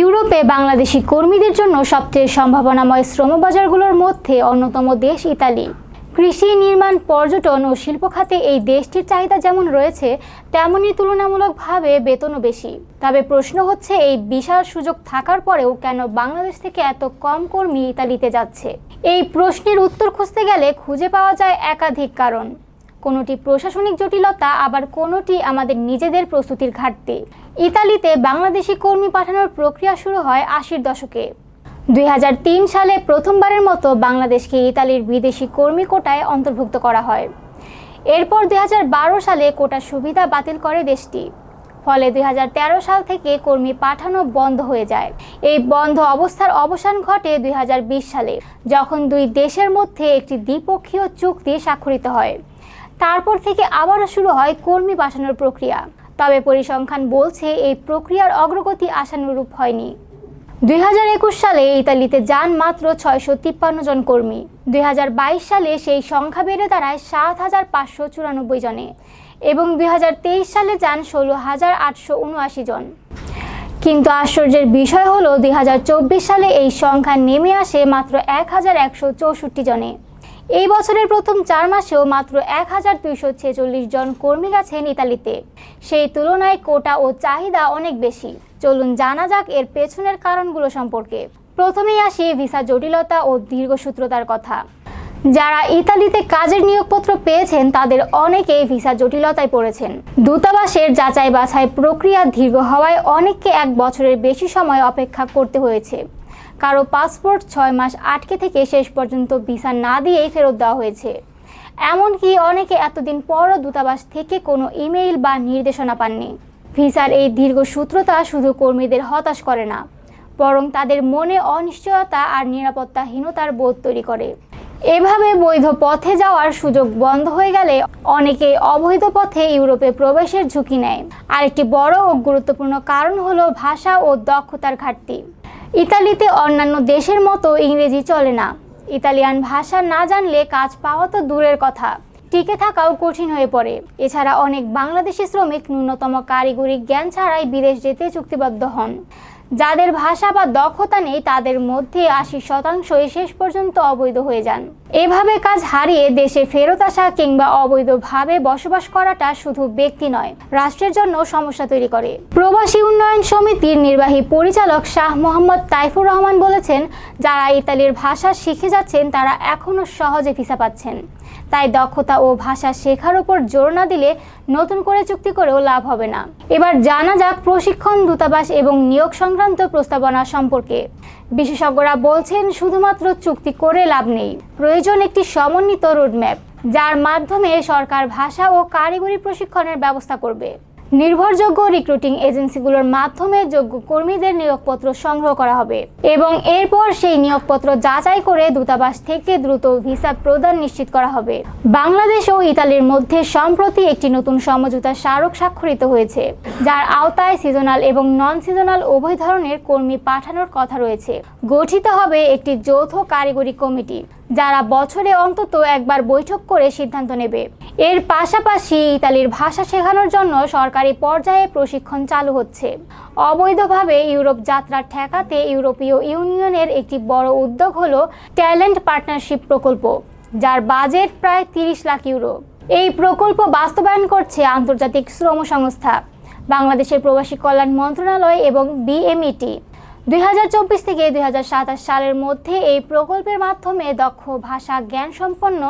ইউরোপে বাংলাদেশি কর্মীদের জন্য সবচেয়ে সম্ভাবনাময় শ্রমবাজারগুলোর মধ্যে অন্যতম দেশ ইতালি। কৃষি, নির্মাণ, পর্যটন ও শিল্প খাতে এই দেশটির চাহিদা যেমন রয়েছে, তেমনই তুলনামূলকভাবে বেতনও বেশি। তবে প্রশ্ন হচ্ছে, এই বিশাল সুযোগ থাকার পরেও কেন বাংলাদেশ থেকে এত কম কর্মী ইতালিতে যাচ্ছে? এই প্রশ্নের উত্তর খুঁজতে গেলে খুঁজে পাওয়া যায় একাধিক কারণ। কোনোটি প্রশাসনিক জটিলতা, আবার কোনোটি আমাদের নিজেদের প্রস্তুতির ঘাটতি। ইতালিতে বাংলাদেশি কর্মী পাঠানোর প্রক্রিয়া শুরু হয় আশির দশকে। দুই হাজার তিন সালে প্রথমবারের মতো বাংলাদেশকে ইতালির বিদেশি কর্মী কোটায় অন্তর্ভুক্ত করা হয়। এরপর দুই হাজার বারো সালে কোটার সুবিধা বাতিল করে দেশটি। ফলে দুই হাজার তেরো সাল থেকে কর্মী পাঠানো বন্ধ হয়ে যায়। এই বন্ধ অবস্থার অবসান ঘটে দুই হাজার বিশ সালে, যখন দুই দেশের মধ্যে একটি দ্বিপক্ষীয় চুক্তি স্বাক্ষরিত হয়। তারপর থেকে আবারও শুরু হয় কর্মী বাসানোর প্রক্রিয়া। তবে পরিসংখ্যান বলছে এই প্রক্রিয়ার অগ্রগতি আশানুরূপ হয়নি। দুই হাজার একুশ সালে ইতালিতে যান মাত্র ছয়শো তিপ্পান্ন জন কর্মী। দুই হাজার বাইশ সালে সেই সংখ্যা বেড়ে দাঁড়ায় সাত হাজার পাঁচশো চুরানব্বই জনে এবং দুই হাজার তেইশ সালে যান ষোলো হাজার আটশো উনআশি জন। কিন্তু আশ্চর্যের বিষয় হলো, দুই হাজার চব্বিশ সালে এই সংখ্যা নেমে আসে মাত্র এক হাজার একশো চৌষট্টি জনে। এই বছরের প্রথম চার মাসেও মাত্র এক হাজার দুইশো ছেচল্লিশ জন কর্মী গেছেন ইতালিতে। সেই তুলনায় কোটা ও চাহিদা অনেক বেশি। চলুন জানা যাক এর পেছনের কারণগুলো সম্পর্কে। প্রথমেই আসি ভিসা জটিলতা ও দীর্ঘসূত্রতার কথা। যারা ইতালিতে কাজের নিয়োগপত্র পেয়েছেন, তাদের অনেকেই ভিসা জটিলতায় পড়েছেন। দূতাবাসের যাচাই বাছাই প্রক্রিয়া দীর্ঘ হওয়ায় অনেককে এক বছরের বেশি সময় অপেক্ষা করতে হয়েছে। কারও পাসপোর্ট ছয় মাস আটকে থেকে শেষ পর্যন্ত ভিসা না দিয়েই ফেরত দেওয়া হয়েছে। এমনকি অনেকে এতদিন পরও দূতাবাস থেকে কোনো ইমেইল বা নির্দেশনা পাননি। ভিসার এই দীর্ঘ সূত্রতা শুধু কর্মীদের হতাশ করে না, বরং তাদের মনে অনিশ্চয়তা আর নিরাপত্তাহীনতার বোধ তৈরি করে। এভাবে বৈধ পথে যাওয়ার সুযোগ বন্ধ হয়ে গেলে অনেকে অবৈধ পথে ইউরোপে প্রবেশের ঝুঁকি নেয়। আরেকটি বড় ও গুরুত্বপূর্ণ কারণ হলো ভাষা ও দক্ষতার ঘাটতি। ইতালিতে অন্যান্য দেশের মতো ইংরেজি চলে না। ইতালিয়ান ভাষা না জানলে কাজ পাওয়া তো দূরের কথা। টিকে থাকাও কঠিন হয়ে পড়ে। এছাড়া অনেক বাংলাদেশি শ্রমিক ন্যূনতম কারিগরি জ্ঞান ছাড়াই বিদেশ যেতে চুক্তিবদ্ধ হন। যাদের ভাষা বা দক্ষতা নেই, তাদের মধ্যে আশি শতাংশই শেষ পর্যন্ত অবৈধ হয়ে যান। এভাবে কাজ হারিয়ে দেশে ফেরত আসা কিংবা অবৈধভাবে বসবাস করাটা শুধু ব্যক্তি নয়, রাষ্ট্রের জন্য সমস্যা তৈরি করে। প্রবাসী উন্নয়ন সমিতির নির্বাহী পরিচালক শাহ মোহাম্মদ তাইফুর রহমান বলেছেন, যারা ইতালির ভাষা শিখে যাচ্ছেন, তারা এখনও সহজে ভিসা পাচ্ছেন। তাই দক্ষতা ও ভাষা শেখার উপর জোর না দিলে নতুন করে চুক্তি করেও লাভ হবে না। এবার জানা যাক প্রশিক্ষণ, দূতাবাস এবং নিয়োগ সংক্রান্ত প্রস্তাবনা সম্পর্কে। বিশেষজ্ঞরা বলছেন, শুধুমাত্র চুক্তি করে লাভ নেই প্রয়োজন একটি সমন্বিত রোডম্যাপ যার মাধ্যমে সরকার ভাষা ও কারিগরি প্রশিক্ষণের ব্যবস্থা করবে। নির্ভরযোগ্য রিক্রুটিং এজেন্সিগুলোর মাধ্যমে যোগ্য কর্মীদের নিয়োগপত্র সংগ্রহ করা হবে এবং এরপর সেই নিয়োগপত্র যাচাই করে দূতাবাস থেকে দ্রুত ভিসা প্রদান নিশ্চিত করা হবে। বাংলাদেশ ও ইতালির মধ্যে সম্প্রতি একটি নতুন সমঝোতা স্মারক স্বাক্ষরিত হয়েছে, যার আওতায় সিজনাল এবং নন সিজনাল উভয় ধরনের কর্মী পাঠানোর কথা রয়েছে। গঠিত হবে একটি যৌথ কারিগরি কমিটি যারা বছরে অন্তত একবার বৈঠক করে সিদ্ধান্ত নেবে। এর পাশাপাশি ইতালির ভাষা শেখানোর জন্য সরকারি পর্যায়ে প্রশিক্ষণ চালু হচ্ছে। অবৈধভাবে ইউরোপ যাত্রা ঠেকাতে ইউরোপীয় ইউনিয়নের একটি বড় উদ্যোগ হলো ট্যালেন্ট পার্টনারশিপ প্রকল্প, যার বাজেট প্রায় তিরিশ লাখ ইউরো। এই প্রকল্প বাস্তবায়ন করছে আন্তর্জাতিক শ্রম সংস্থা, বাংলাদেশের প্রবাসী কল্যাণ মন্ত্রণালয় এবং বিএমইটি। দুই হাজার চব্বিশ থেকে দুই হাজার সাতাশ সালের মধ্যে এই প্রকল্পের মাধ্যমে দক্ষ ভাষা জ্ঞান সম্পন্ন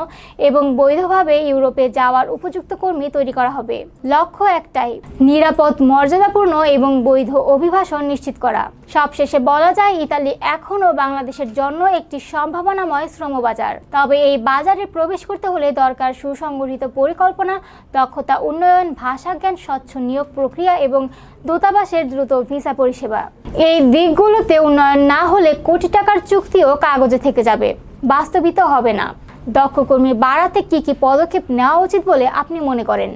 এবং বৈধভাবে ইউরোপে যাওয়ার উপযুক্ত কর্মী তৈরি করা হবে। লক্ষ্য একটাই, নিরাপদ, মর্যাদাপূর্ণ এবং বৈধ অভিবাসন নিশ্চিত করা। সবশেষে বলা যায়, ইতালি এখনও বাংলাদেশের জন্য একটি সম্ভাবনাময় শ্রমবাজার। তবে এই বাজারে প্রবেশ করতে হলে দরকার সুসংগঠিত পরিকল্পনা, দক্ষতা, উন্নয়ন ভাষা জ্ঞান স্বচ্ছ নিয়োগ প্রক্রিয়া এবং দূতাবাসের দ্রুত ভিসা পরিষেবা। এই দিকগুলোতে উন্নয়ন না হলে কোটি টাকার চুক্তিও কাগজে থেকে যাবে। বাস্তবিত হবে না। দক্ষ কর্মী বাড়াতে কি কি পদক্ষেপ নেওয়া উচিত বলে আপনি মনে করেন?